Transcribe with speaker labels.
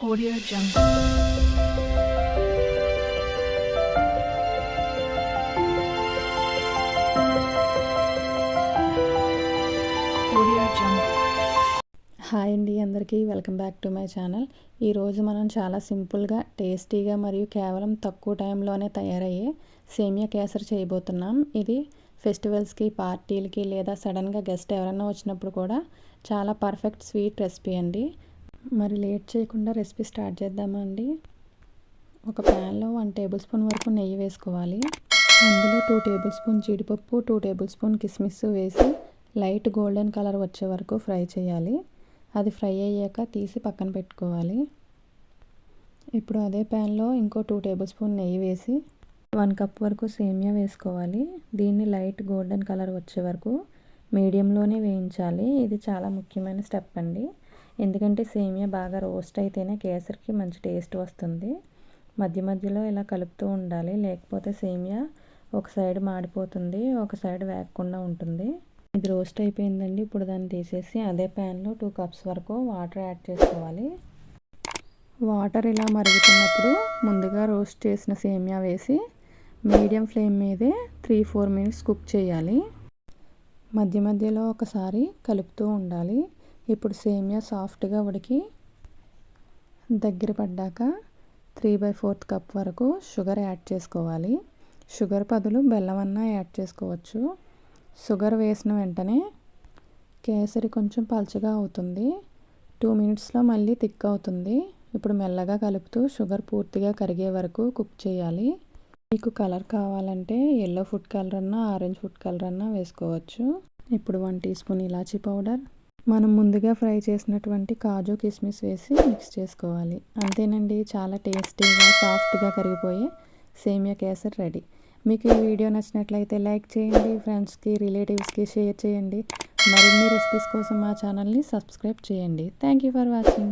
Speaker 1: Audio Jungle. Audio Jungle.
Speaker 2: Hi అండి అందరికీ welcome back to my channel ఈరోజు మనం చాలా సింపుల్గా టేస్టీగా మరియు కేవలం తక్కువ టైంలోనే తయారయ్యే సేమియా కేసరి చేయబోతున్నాం ఇది ఫెస్టివల్స్కి పార్టీలకి లేదా సడన్గా గెస్ట్ ఎవరైనా వచ్చినప్పుడు కూడా చాలా పర్ఫెక్ట్ స్వీట్ రెసిపీ అండి మరి లేట్ చేయకుండా రెసిపీ స్టార్ట్ చేద్దామా అండి ఒక ప్యాన్లో వన్ టేబుల్ స్పూన్ వరకు నెయ్యి వేసుకోవాలి. అందులో టూ టేబుల్ స్పూన్ జీడిపప్పు టూ టేబుల్ స్పూన్ కిస్మిస్ వేసి లైట్ గోల్డెన్ కలర్ వచ్చే వరకు ఫ్రై చేయాలి. అది ఫ్రై అయ్యాక తీసి పక్కన పెట్టుకోవాలి. ఇప్పుడు అదే ప్యాన్లో ఇంకో టూ టేబుల్ స్పూన్ నెయ్యి వేసి వన్ కప్ వరకు సేమియా వేసుకోవాలి. దీన్ని లైట్ గోల్డెన్ కలర్ వచ్చే వరకు మీడియంలోనే వేయించాలి. ఇది చాలా ముఖ్యమైన స్టెప్ అండి. ఎందుకంటే సేమియా బాగా రోస్ట్ అయితేనే కేసరికి మంచి టేస్ట్ వస్తుంది. మధ్య మధ్యలో ఇలా కలుపుతూ ఉండాలి. లేకపోతే సేమియా ఒక సైడ్ మాడిపోతుంది ఒక సైడ్ వేగకుండా ఉంటుంది. ఇది రోస్ట్ అయిపోయిందండి. ఇప్పుడు దాన్ని తీసేసి అదే ప్యాన్లో టూ కప్స్ వరకు వాటర్ యాడ్ చేసుకోవాలి. వాటర్ ఇలా మరుగుతున్నప్పుడు ముందుగా రోస్ట్ చేసిన సేమియా వేసి మీడియం ఫ్లేమ్ మీదే త్రీ ఫోర్ మినిట్స్ కుక్ చేయాలి. మధ్య మధ్యలో ఒకసారి కలుపుతూ ఉండాలి. ఇప్పుడు సేమియా సాఫ్ట్గా ఉడికి దగ్గర పడ్డాక త్రీ బై ఫోర్త్ కప్ వరకు షుగర్ యాడ్ చేసుకోవాలి. షుగర్ బదులు బెల్లం అన్నా యాడ్ చేసుకోవచ్చు. షుగర్ వేసిన వెంటనే కేసరి కొంచెం పలచగా అవుతుంది. టూ మినిట్స్లో మళ్ళీ థిక్ అవుతుంది. ఇప్పుడు మెల్లగా కలుపుతూ షుగర్ పూర్తిగా కరిగే వరకు కుక్ చేయాలి. మీకు కలర్ కావాలంటే ఎల్లో ఫుడ్ కలర్ అన్నా ఆరెంజ్ ఫుడ్ కలర్ అన్నా వేసుకోవచ్చు. ఇప్పుడు వన్ టీ స్పూన్ ఇలాచీ పౌడర్ మనం ముందుగా ఫ్రై చేసినటువంటి కాజు కిస్మిస్ వేసి మిక్స్ చేసుకోవాలి. అంతేనండి చాలా టేస్టీగా సాఫ్ట్గా కరిగిపోయే సేమియా కేసర్ రెడీ. మీకు ఈ వీడియో నచ్చినట్లయితే లైక్ చేయండి ఫ్రెండ్స్కి రిలేటివ్స్కి షేర్ చేయండి. మరిన్ని రెసిపీస్ కోసం మా ఛానల్ని సబ్స్క్రైబ్ చేయండి. Thank you for watching.